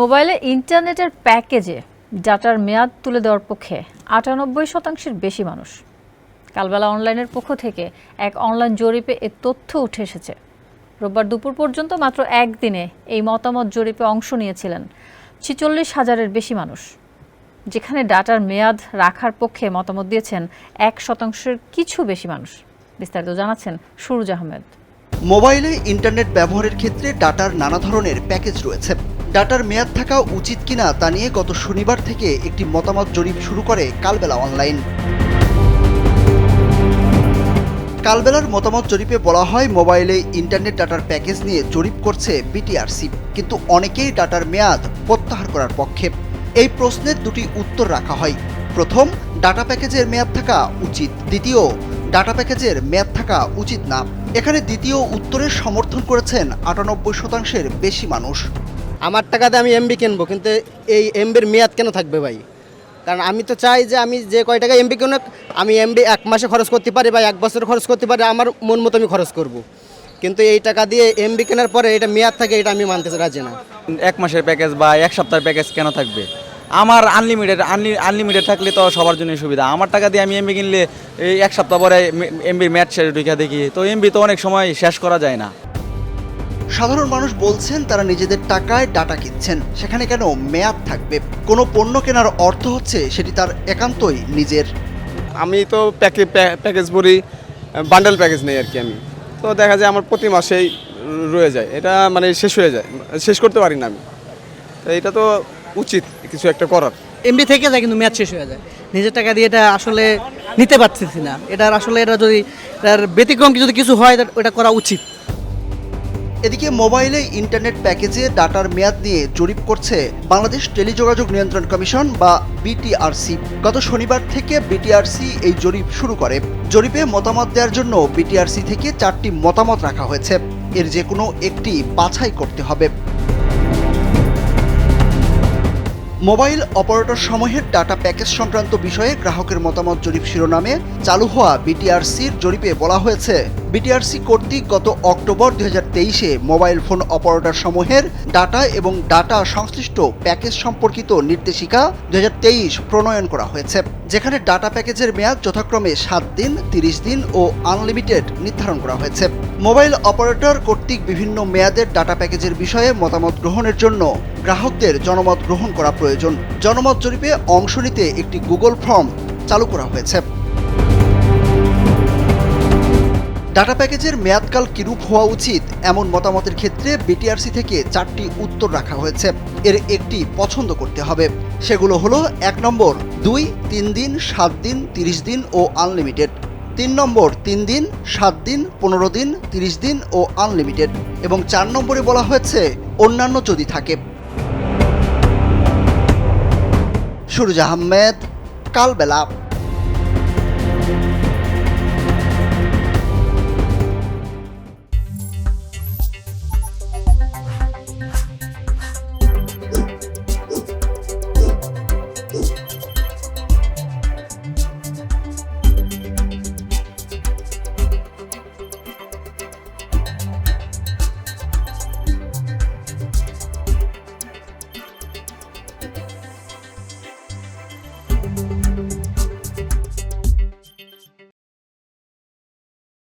মোবাইলে ইন্টারনেটের প্যাকেজে ডাটার মেয়াদ তুলে দেওয়ার পক্ষে আটানব্বই শতাংশের বেশি মানুষ। কালবেলা অনলাইনের পক্ষ থেকে এক অনলাইন জরিপে এ তথ্য উঠে এসেছে। রোববার দুপুর পর্যন্ত মাত্র একদিনে এই মতামত জরিপে অংশ নিয়েছিলেন ছিচল্লিশ হাজারের বেশি মানুষ। যেখানে ডাটার মেয়াদ রাখার পক্ষে মতামত দিয়েছেন এক শতাংশের কিছু বেশি মানুষ। বিস্তারিত জানাচ্ছেন সুরুজ আহমেদ। মোবাইলে ইন্টারনেট ব্যবহারের ক্ষেত্রে ডাটার নানা ধরনের প্যাকেজ রয়েছে। ডাটার মেয়াদ থাকা উচিত কিনা তা নিয়ে গত শনিবার থেকে একটি মতামত জরিপ শুরু করে কালবেলা অনলাইন। কালবেলার মতামত জরিপে বলা হয়, মোবাইলে ইন্টারনেট ডাটার প্যাকেজ নিয়ে জরিপ করছে বিটিআরসি, কিন্তু অনেকেই ডাটার মেয়াদ প্রত্যাহার করার পক্ষে। এই প্রশ্নের দুটি উত্তর রাখা হয়। প্রথম, ডাটা প্যাকেজের মেয়াদ থাকা উচিত। দ্বিতীয় ডাটা প্যাকেজের মেয়াদ থাকা উচিত না। এখানে দ্বিতীয় উত্তরের সমর্থন করেছেন আটানব্বই শতাংশের বেশি মানুষ। আমার টাকাতে আমি এমবি কিনবো কিন্তু এই এমবির মেয়াদ কেন থাকবে ভাই? কারণ আমি তো চাই যে আমি যে কয় টাকা এমবি কিনুক আমি এমবি এক মাসে খরচ করতে পারি বা এক বছর খরচ করতে পারি আমার মন মতো আমি খরচ করব। কিন্তু এই টাকা দিয়ে এমবি কেনার পরে এটা মেয়াদ থাকে এটা আমি মানতে রাজি না। এক মাসের প্যাকেজ বা এক সপ্তাহের প্যাকেজ কেন থাকবে? আমার আনলিমিটেড আনলিমিটেড থাকলে তো সবার জন্য সুবিধা। আমার টাকা দিয়ে আমি এমবি কিনলে এই এক সপ্তাহ পরে এমবির ম্যাচ শেষ ঢুকে দেখি। তো এমবি তো অনেক সময় শেষ করা যায় না। সাধারণ মানুষ বলছেন তারা নিজেদের টাকায় ডাটা কিনছেন। সেখানে কেন মেয়াদ থাকবে? কোনো পণ্য কেনার অর্থ হচ্ছে সেটি তার একান্তই নিজের। আমি তো প্যাকে প্যা- প্যাকেজ ভরি বান্ডেল প্যাকেজ নেই আর কি আমি। তো দেখা যায় আমার প্রতি মাসেই রয়ে যায়। এটা মানে শেষ হয়ে যায়। শেষ করতে পারি না আমি। তো এটা তো উচিত কিছু একটা করার। এমবি থেকে যায় কিন্তু ম্যাচ শেষ হয়ে যায়। নিজের টাকা দিয়ে এটা আসলে নিতে পারতেছি না। এটার আসলে এটা যদি এটার ব্যতিক্রম যদি কিছু হয় ওটা করা উচিত। এদিকে মোবাইলে ইন্টারনেট প্যাকেজে ডাটার মেয়াদ নিয়ে জরিপ করছে বাংলাদেশ টেলিযোগাযোগ নিয়ন্ত্রণ কমিশন বা বিটিআরসি গত শনিবার থেকে বিটিআরসি এই জরিপ শুরু করে। জরিপে মতামত দেওয়ার জন্য বিটিআরসি থেকে চারটি মতামত রাখা হয়েছে। এর যে কোনো একটি বাছাই করতে হবে। মোবাইল অপারেটর সমূহের ডাটা প্যাকেজ সংক্রান্ত বিষয়ে গ্রাহকের মতামত জরিপ শিরোনামে চালু হওয়া বিটিআরসির জরিপে বলা হয়েছে। বিটিআরসি কর্তৃক গত অক্টোবর হাজার তেইশে মোবাইল ফোন অপারেটর সমূহের ডাটা এবং ডাটা সংশ্লিষ্ট প্যাকেজ সম্পর্কিত নির্দেশিকা দুই হাজার তেইশ প্রণয়ন করা হয়েছে, যেখানে ডাটা প্যাকেজের মেয়াদ যথাক্রমে সাত দিন, তিরিশ দিন ও আনলিমিটেড নির্ধারণ করা হয়েছে। মোবাইল অপারেটর কর্তৃক বিভিন্ন মেয়াদের ডাটা প্যাকেজের বিষয়ে মতামত গ্রহণের জন্য গ্রাহকদের জনমত গ্রহণ করা প্রয়োজন। জনমত জরিপে অংশ নিতে একটি গুগল ফর্ম চালু করা হয়েছে। ডাটা প্যাকেজের মেয়াদকাল কিরূপ হওয়া উচিত? এমন মতামতের ক্ষেত্রে বিটিআরসি থেকে চারটি উত্তর রাখা হয়েছে। এর একটি পছন্দ করতে হবে। সেগুলো হলো, এক নম্বর, দুই, তিন দিন, সাত দিন, তিরিশ দিন ও আনলিমিটেড। তিন নম্বর, তিন দিন, সাত দিন, পনেরো দিন, তিরিশ দিন ও আনলিমিটেড। এবং চার নম্বরে বলা হয়েছে, অন্যান্য যদি থাকে। সুরজ আহমেদ, কালবেলা।